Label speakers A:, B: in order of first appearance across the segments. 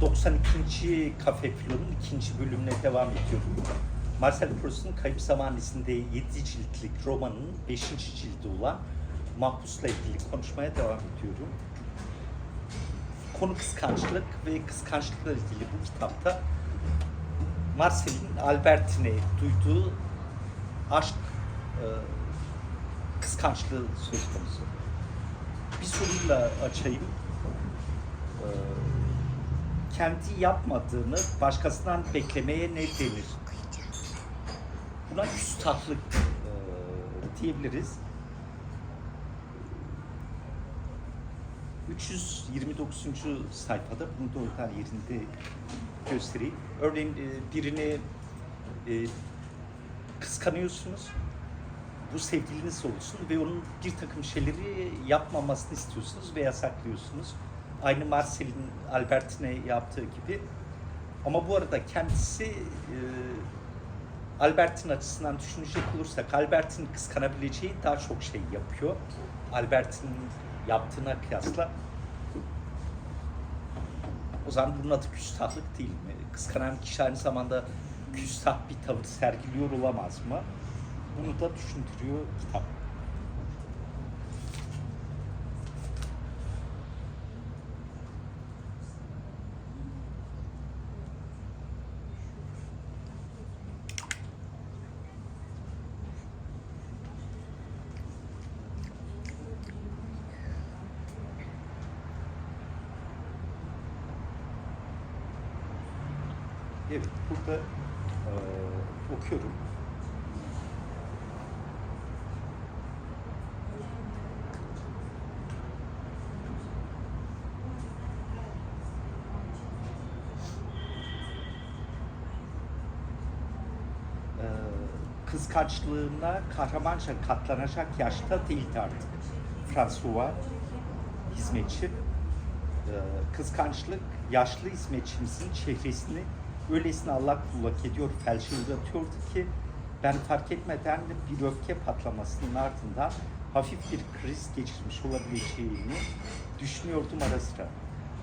A: 92. Kafe Filo'nun ikinci bölümüne devam ediyorum. Marcel Proust'un Kayıp Zaman isimli 7 ciltlik romanının 5. cildi olan Mahpus'la ilgili konuşmaya devam ediyorum. Konu kıskançlık ve kıskançlıkla ilgili bu kitapta Marcel'in Albertine duyduğu aşk e, kıskançlığı söz konusu. Bir soruyla açayım. E, kendi yapmadığını başkasından beklemeye ne denir? Buna küstahlık e, diyebiliriz. 329. sayfada bunu da yerinde göstereyim. Örneğin e, birini e, kıskanıyorsunuz. Bu sevgiliniz olsun ve onun bir takım şeyleri yapmamasını istiyorsunuz ve yasaklıyorsunuz. Aynı Marcel'in Albertine yaptığı gibi. Ama bu arada kendisi e, Albert'in açısından düşünecek olursak Albert'in kıskanabileceği daha çok şey yapıyor. Albert'in yaptığına kıyasla. O zaman bunun adı küstahlık değil mi? Kıskanan kişi aynı zamanda küstah bir tavır sergiliyor olamaz mı? Bunu da düşündürüyor kitap. Evet, burada eee, okuyorum. Eee, kıskançlığına kahramanca katlanacak yaşta değildi artık. François hizmetçi. Eee, kıskançlık yaşlı hizmetçimizin çehresini öylesine allak bullak ediyor, felçe uğratıyordu ki ben fark etmeden bir öfke patlamasının ardından hafif bir kriz geçirmiş olabileceğini düşünüyordum ara sıra.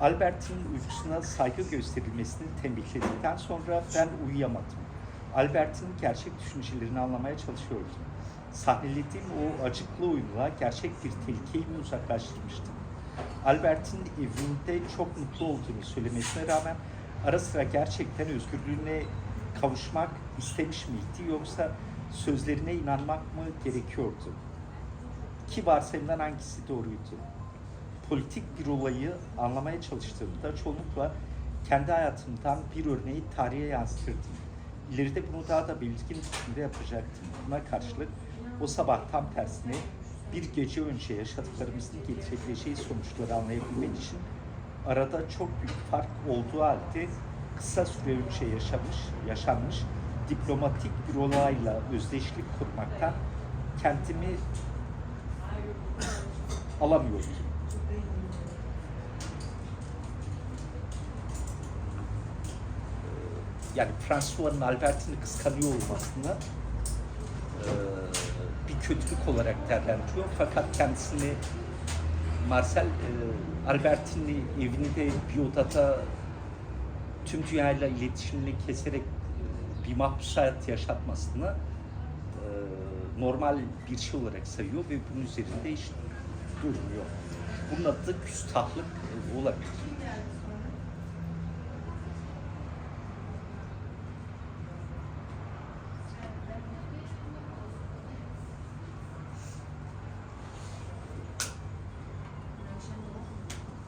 A: Albert'in uykusuna saygı gösterilmesini tembihledikten sonra ben uyuyamadım. Albert'in gerçek düşüncelerini anlamaya çalışıyordum. Sahnelediğim o acıklı oyunla gerçek bir tehlikeyi mi uzaklaştırmıştım? Albert'in evinde çok mutlu olduğunu söylemesine rağmen ara sıra gerçekten özgürlüğüne kavuşmak istemiş miydi yoksa sözlerine inanmak mı gerekiyordu? Ki varsayımdan hangisi doğruydu? Politik bir olayı anlamaya çalıştığımda çoğunlukla kendi hayatımdan bir örneği tarihe yansıtırdım. İleride bunu daha da belirgin biçimde yapacaktım. Buna karşılık o sabah tam tersine bir gece önce yaşadıklarımızın getirebileceği sonuçları anlayabilmek için arada çok büyük fark olduğu halde kısa süre önce yaşamış, yaşanmış diplomatik bir olayla özdeşlik kurmaktan kendimi alamıyordum. Yani François'ın Albert'ini kıskanıyor olmasını e, bir kötülük olarak değerlendiriyor. Fakat kendisini Marcel e, Albert'in evinde bir odada tüm dünyayla iletişimini keserek e, bir mahpus hayat yaşatmasını e, normal bir şey olarak sayıyor ve bunun üzerinde hiç durmuyor. Bunun adı küstahlık olabilir.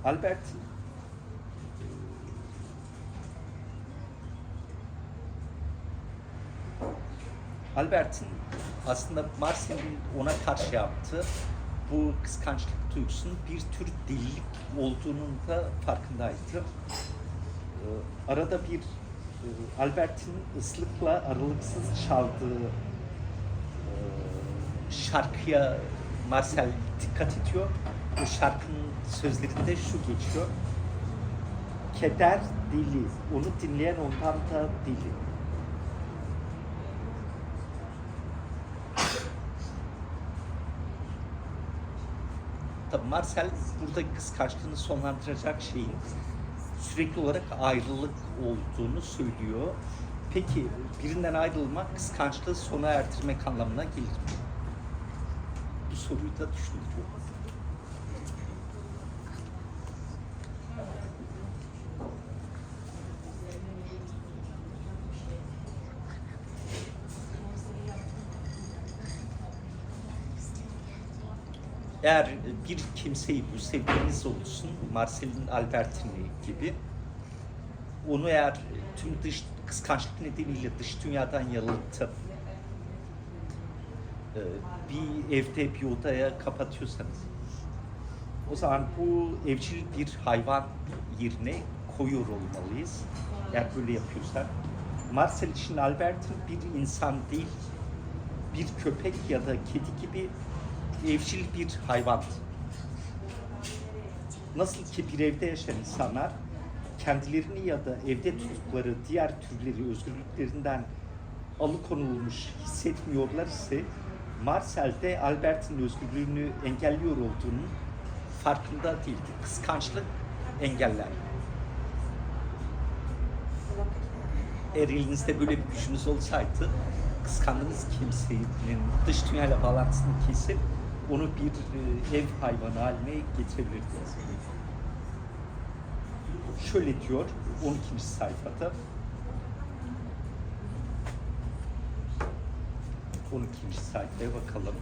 A: Albert Albert'in aslında Marcel'in ona karşı yaptığı bu kıskançlık duygusunun bir tür delilik olduğunun da farkındaydı. Ee, arada bir e, Albert'in ıslıkla aralıksız çaldığı e, şarkıya Marcel dikkat ediyor. Bu şarkının sözlerinde şu geçiyor. Keder dili, onu dinleyen ondan da dili. Tabii Marcel burada kıskançlığını sonlandıracak şeyin sürekli olarak ayrılık olduğunu söylüyor. Peki birinden ayrılmak kıskançlığı sona erdirmek anlamına gelir mi? Bu soruyu da düşündürüyor. Eğer bir kimseyi bu sevdiğiniz olsun, Marcel'in Albertini gibi, onu eğer tüm dış kıskançlık nedeniyle dış dünyadan yalıtıp e, bir evde bir odaya kapatıyorsanız o zaman bu evcil bir hayvan yerine koyuyor olmalıyız. Eğer böyle yapıyorsak. Marcel için Albert'in bir insan değil, bir köpek ya da kedi gibi evcil bir hayvan. Nasıl ki bir evde yaşayan insanlar kendilerini ya da evde tuttukları diğer türleri özgürlüklerinden alıkonulmuş hissetmiyorlar ise Marcel de Albert'in özgürlüğünü engelliyor olduğunun farkında değildi. Kıskançlık engeller. Eğer elinizde böyle bir gücünüz olsaydı kıskandığınız kimsenin dış dünyayla bağlantısını kesip onu bir e, ev hayvanı haline getirebilirdiniz. Şöyle diyor 12. sayfada 12. sayfaya bakalım.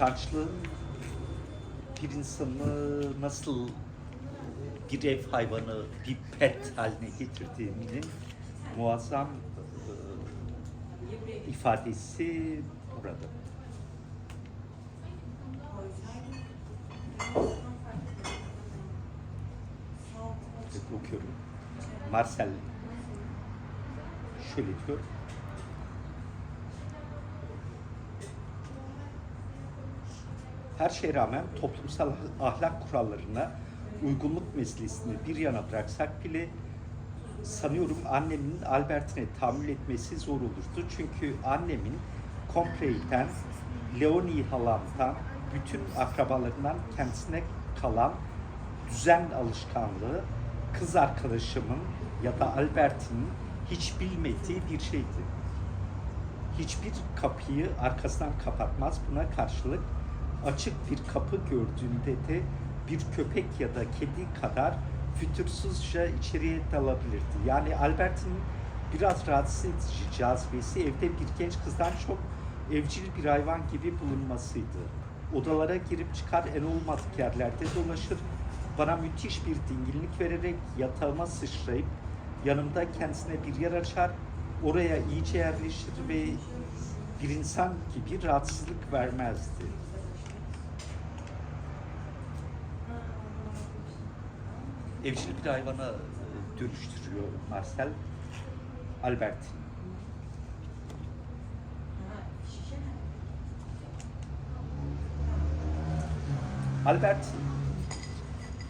A: Kıskançlığın bir insanı nasıl bir ev hayvanı, bir pet haline getirdiğinin muazzam e, ifadesi burada. Okuyorum. Marcel şöyle diyor. Her şeye rağmen toplumsal ahlak kurallarına uygunluk meselesini bir yana bıraksak bile sanıyorum annemin Albertine tahammül etmesi zor olurdu. Çünkü annemin Compre'den, Leonie halamdan, bütün akrabalarından kendisine kalan düzen alışkanlığı kız arkadaşımın ya da Albert'in hiç bilmediği bir şeydi. Hiçbir kapıyı arkasından kapatmaz. Buna karşılık açık bir kapı gördüğünde de bir köpek ya da kedi kadar fütursuzca içeriye dalabilirdi. Yani Albert'in biraz rahatsız edici cazibesi evde bir genç kızdan çok evcil bir hayvan gibi bulunmasıydı. Odalara girip çıkar en olmadık yerlerde dolaşır, bana müthiş bir dinginlik vererek yatağıma sıçrayıp yanımda kendisine bir yer açar, oraya iyice yerleşir ve bir insan gibi rahatsızlık vermezdi. Evcil bir hayvana e, dönüştürüyor Marcel Albert. Albert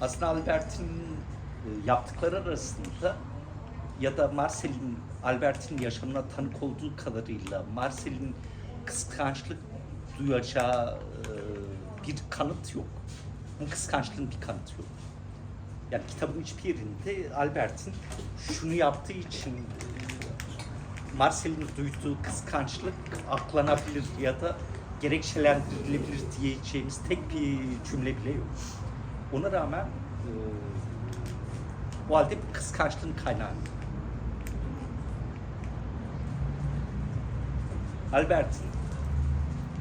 A: aslında Albert'in e, yaptıkları arasında ya da Marcel'in Albert'in yaşamına tanık olduğu kadarıyla Marcel'in kıskançlık duyacağı e, bir kanıt yok. Bu kıskançlığın bir kanıtı yok. Yani kitabın hiçbir yerinde Albert'in şunu yaptığı için e, Marcel'in duyduğu kıskançlık aklanabilir ya da gerekçelendirilebilir diyeceğimiz tek bir cümle bile yok. Ona rağmen e, o halde kıskançlığın kaynağı. Albert'in,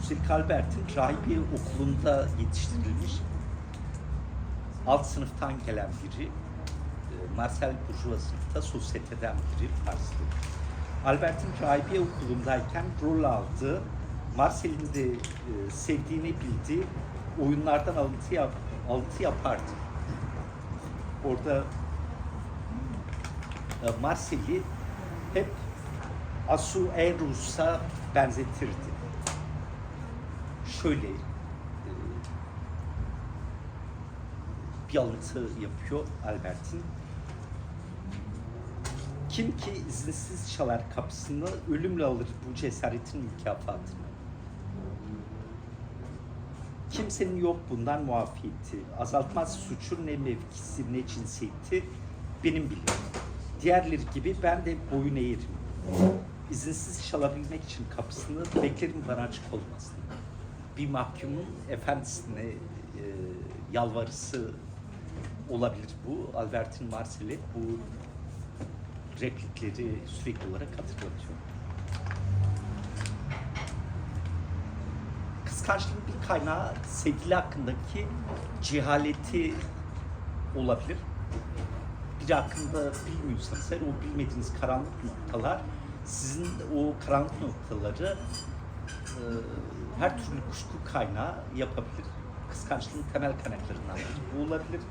A: üstelik Albert'in rahibi okulunda yetiştirilmiş alt sınıftan gelen biri, e, Marcel Bourgeois sınıfta sosyeteden biri Parslı. Albert'in rahibiye okulundayken rol aldığı, Marcel'in de e, sevdiğini bildiği oyunlardan alıntı, yap, alıntı yapardı. Orada e, Marcel'i hep Asu Erus'a benzetirdi. Şöyle alıntı yapıyor Albert'in. Kim ki izinsiz çalar kapısını ölümle alır bu cesaretin mükafatını. Kimsenin yok bundan muafiyeti. Azaltmaz suçun ne mevkisi ne cinsiyeti. Benim biliyorum. Diğerleri gibi ben de boyun eğerim. İzinsiz çalabilmek için kapısını beklerim bana açık olmasını. Bir mahkumun efendisine e, yalvarısı olabilir bu. Albertin Marcel'i bu replikleri sürekli olarak hatırlatıyor. Kıskançlığın bir kaynağı sevgili hakkındaki cehaleti olabilir. Biri hakkında bilmiyorsanız eğer o bilmediğiniz karanlık noktalar sizin o karanlık noktaları e, her türlü kuşku kaynağı yapabilir. Kıskançlığın temel kaynaklarından biri olabilir.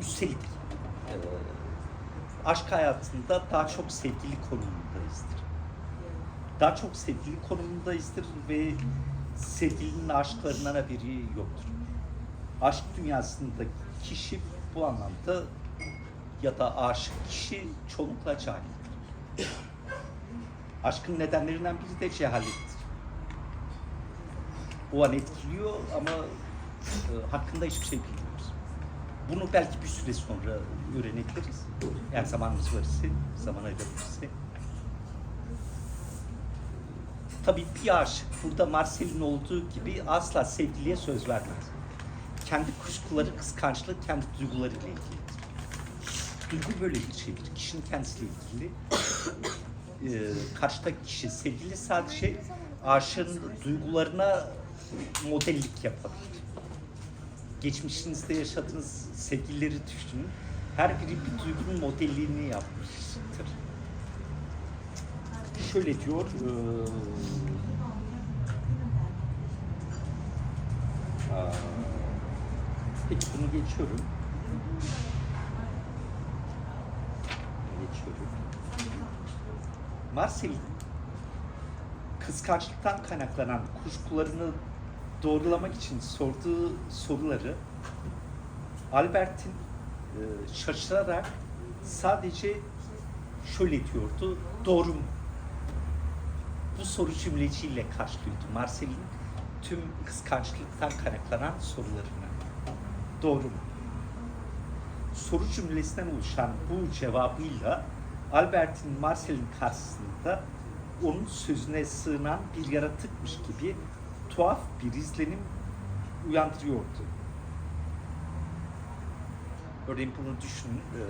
A: Üstelik e, aşk hayatında daha çok sevgili konumundayızdır. Daha çok sevgili konumundayızdır ve sevgilinin aşklarından haberi yoktur. Aşk dünyasındaki kişi bu anlamda ya da aşık kişi çoğunlukla cahildir. Aşkın nedenlerinden biri de cehalettir. O an etkiliyor ama e, hakkında hiçbir şey bilmiyoruz. Bunu belki bir süre sonra öğrenebiliriz. Eğer zamanımız var ise, zaman ayırabilirse. Tabii bir aşık burada Marcel'in olduğu gibi asla sevgiliye söz vermez. Kendi kuşkuları, kıskançlığı, kendi duygularıyla ilgilidir. Duygu böyle bir şeydir. Kişinin kendisiyle ilgili. Ee, karşıdaki kişi sevgili sadece aşığın duygularına modellik yapabilir. Geçmişinizde yaşadığınız sevgilileri düşünün. Her biri bir duygunun modelliğini yapmıştır. Şöyle diyor, eee, aa, peki bunu geçiyorum. Geçiyorum. Marcel'in kıskançlıktan kaynaklanan kuşkularını doğrulamak için sorduğu soruları Albert'in e, şaşırarak sadece şöyle diyordu, doğru mu? Bu soru cümleciyle karşılıyordu Marcel'in tüm kıskançlıktan kaynaklanan sorularını. Doğru mu? Soru cümlesinden oluşan bu cevabıyla Albert'in Marcel'in karşısında onun sözüne sığınan bir yaratıkmış gibi tuhaf bir izlenim uyandırıyordu. Örneğin bunu düşünün. Ee,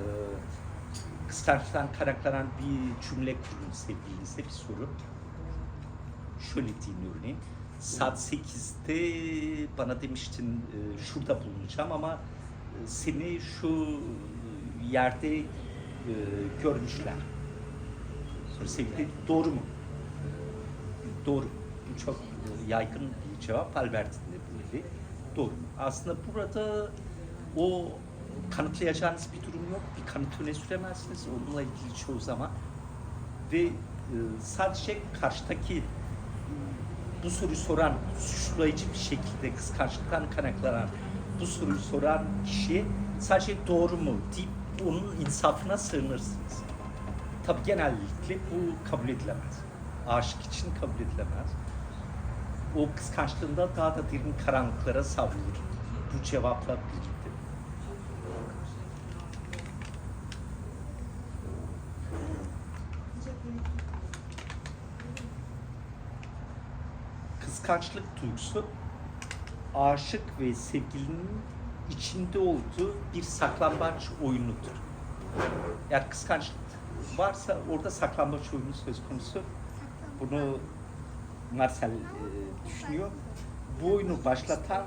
A: kıskançlıktan kaynaklanan bir cümle kurun sevgilinize bir soru. Şöyle deyin örneğin. Saat 8'de bana demiştin e, şurada bulunacağım ama e, seni şu yerde e, görmüşler. Sonra sevgili doğru mu? Doğru. Bu çok e, yaygın bir cevap. Albert'in de böyle. Doğru. Aslında burada o kanıtlayacağınız bir durum yok. Bir kanıt öne süremezsiniz onunla ilgili çoğu zaman. Ve e, sadece karşıdaki bu soruyu soran, suçlayıcı bir şekilde kıskançlıktan kaynaklanan bu soruyu soran kişiye sadece doğru mu deyip onun insafına sığınırsınız. Tabi genellikle bu kabul edilemez. Aşık için kabul edilemez. O kıskançlığında daha da derin karanlıklara savrulur. Bu cevapla birlikte. Kıskançlık duygusu aşık ve sevgilinin içinde olduğu bir saklambaç oyunudur. Eğer kıskançlık varsa orada saklambaç oyunu söz konusu. Bunu Marcel e, düşünüyor. Bu oyunu başlatan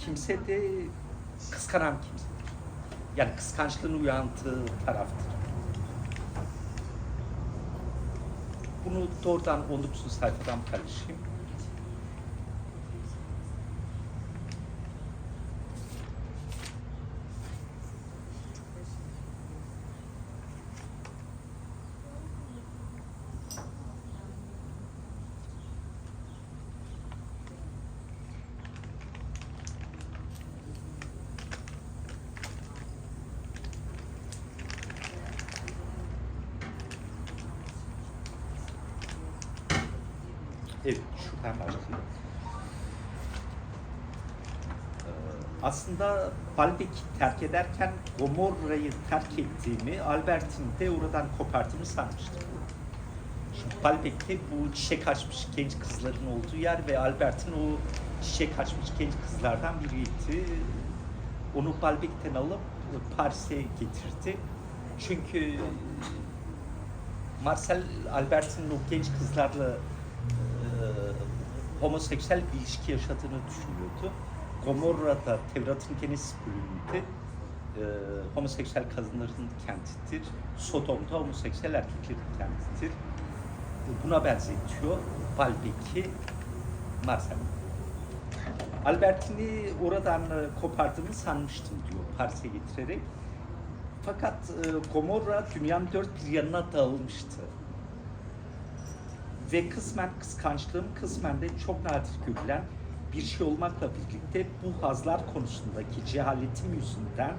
A: kimse de kıskanan kimse. Yani kıskançlığın uyandığı taraftır. Bunu doğrudan 19. sayfadan paylaşayım. Başlayayım. Ee, Aslında Baalbek'i terk ederken Gomorra'yı terk ettiğimi, Albert'in de oradan kopardığımı sanmıştım. Şimdi Baalbek'te bu çiçek açmış genç kızların olduğu yer ve Albert'in o çiçek açmış genç kızlardan biriydi. Onu Baalbek'ten alıp Paris'e getirdi. Çünkü Marcel Albert'in o genç kızlarla homoseksüel bir ilişki yaşadığını düşünüyordu. Gomorra'da Tevrat'ın Genesis bölümünde e, homoseksüel kadınların kentidir. Sodom'da homoseksüel erkeklerin kentidir. Buna benzetiyor Baalbek'i Marcel. Albertini oradan e, kopardığını sanmıştım diyor Paris'e getirerek. Fakat e, Gomorra dünyanın dört bir yanına dağılmıştı. Ve kısmen kıskançlığım, kısmen de çok nadir görülen bir şey olmakla birlikte bu hazlar konusundaki cehaletim yüzünden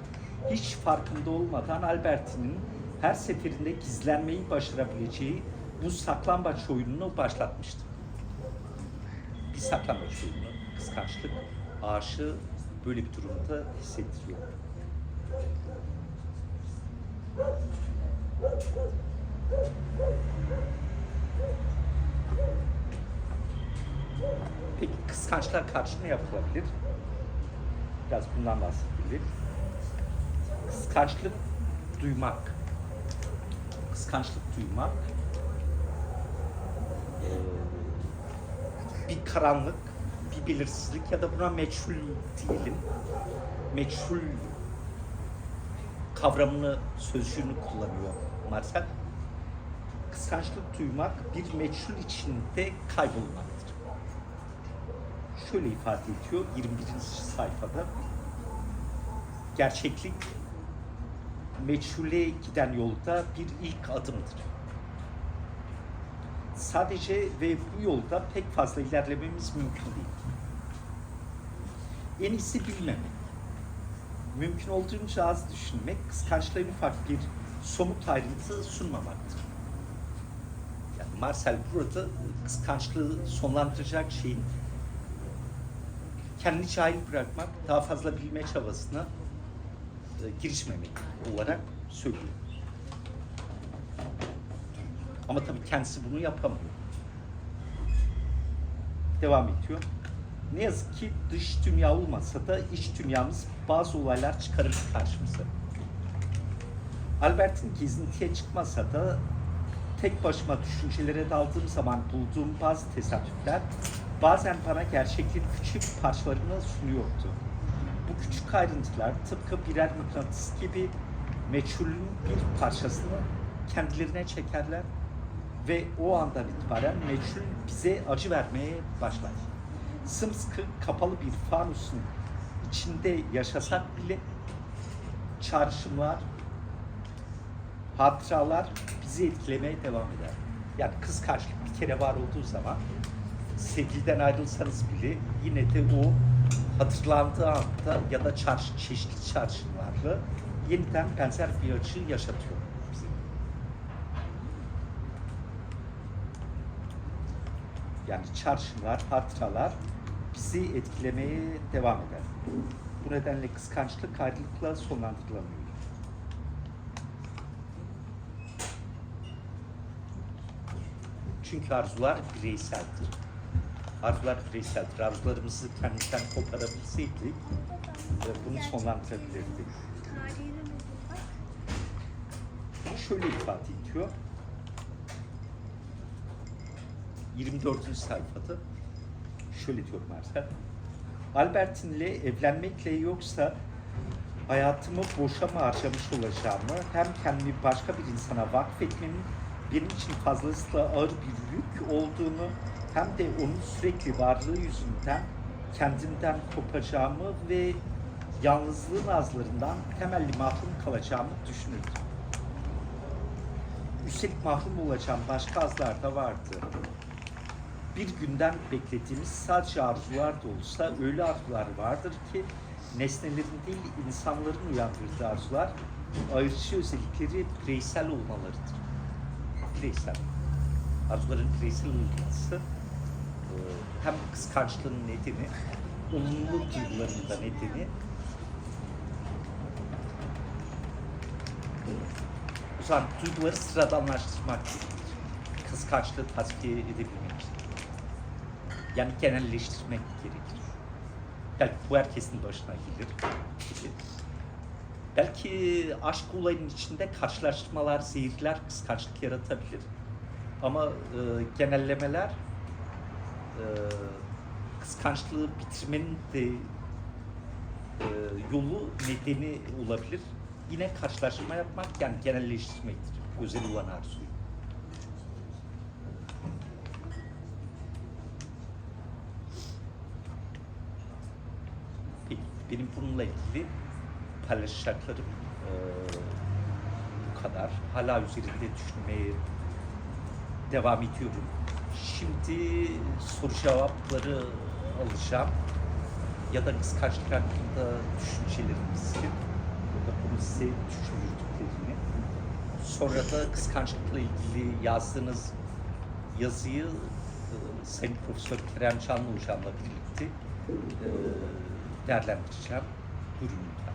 A: hiç farkında olmadan Albert'in her seferinde gizlenmeyi başarabileceği bu saklambaç oyununu başlatmıştım. Bir saklambaç oyunu, kıskançlık, aşığı böyle bir durumda hissettiriyor. Peki kıskançlığa karşı ne yapılabilir? Biraz bundan bahsedilir. Kıskançlık duymak. Kıskançlık duymak. bir karanlık, bir belirsizlik ya da buna meçhul diyelim. Meçhul kavramını, sözcüğünü kullanıyor Marcel. Kıskançlık duymak bir meçhul içinde kaybolmaktır. Şöyle ifade ediyor 21. sayfada. Gerçeklik meçhule giden yolda bir ilk adımdır. Sadece ve bu yolda pek fazla ilerlememiz mümkün değil. En iyisi bilmemek mümkün olduğunca az düşünmek, kıskançlığa ufak bir somut ayrıntı sunmamaktır. Marcel burada kıskançlığı sonlandıracak şeyin kendini cahil bırakmak, daha fazla bilme çabasına e, girişmemek olarak söylüyor. Ama tabii kendisi bunu yapamıyor. Devam ediyor. Ne yazık ki dış dünya olmasa da iç dünyamız bazı olaylar çıkarır karşımıza. Albert'in gezintiye çıkmasa da tek başıma düşüncelere daldığım zaman bulduğum bazı tesadüfler bazen bana gerçekliğin küçük parçalarını sunuyordu. Bu küçük ayrıntılar tıpkı birer mıknatıs gibi meçhulün bir parçasını kendilerine çekerler ve o andan itibaren meçhul bize acı vermeye başlar. Sımsıkı kapalı bir fanusun içinde yaşasak bile çağrışımlar, hatıralar bizi etkilemeye devam eder. Yani kıskançlık bir kere var olduğu zaman sevgiliden ayrılsanız bile yine de o hatırlandığı anda ya da çarşı, çeşitli çağrışımlarla yeniden benzer bir acı yaşatıyor bize. Yani çarşılar, hatıralar bizi etkilemeye devam eder. Bu nedenle kıskançlık ayrılıkla sonlandırılamıyor. Çünkü arzular bireyseldir. Arzular bireyseldir. Arzularımızı kendimizden koparabilseydik e, bunu sonlandırabilirdik. Bunu şöyle ifade ediyor. 24. sayfada şöyle diyor Marcel. Albertin'le evlenmekle yoksa hayatımı boşa mı harcamış olacağımı hem kendimi başka bir insana vakfetmenin benim için fazlasıyla ağır bir yük olduğunu hem de onun sürekli varlığı yüzünden kendimden kopacağımı ve yalnızlığın azlarından temelli mahrum kalacağımı düşünürdüm. Üstelik mahrum olacağım başka azlar da vardı. Bir günden beklediğimiz sadece arzular da olsa öyle arzular vardır ki nesnelerin değil insanların uyandırdığı arzular ayrıcı özellikleri bireysel olmalarıdır. Bireysel. Arzuların bireysel olması hem kıskançlığın nedeni, olumlu duyguların da nedeni o zaman duyguları sıradanlaştırmak. Kıskançlığı tasfiye edebilmek. Yani genelleştirmek gerekir. Belki bu herkesin başına gelir. Belki aşk olayının içinde karşılaştırmalar, zehirler kıskançlık yaratabilir. Ama e, genellemeler e, kıskançlığı bitirmenin de e, yolu, nedeni olabilir. Yine karşılaştırma yapmak yani genelleştirmektir. Özel olan arzuyu. Benim bununla ilgili paylaşacaklarım e, bu kadar. Hala üzerinde düşünmeye devam ediyorum. Şimdi soru cevapları alacağım. Ya da kıskançlık hakkında düşüncelerinizi ya da bunu size düşündürdüklerini. Sonra da kıskançlıkla ilgili yazdığınız yazıyı e, Sayın Profesör Kerem Canlı Hocam'la birlikte e, değerlendireceğim. Buyurun.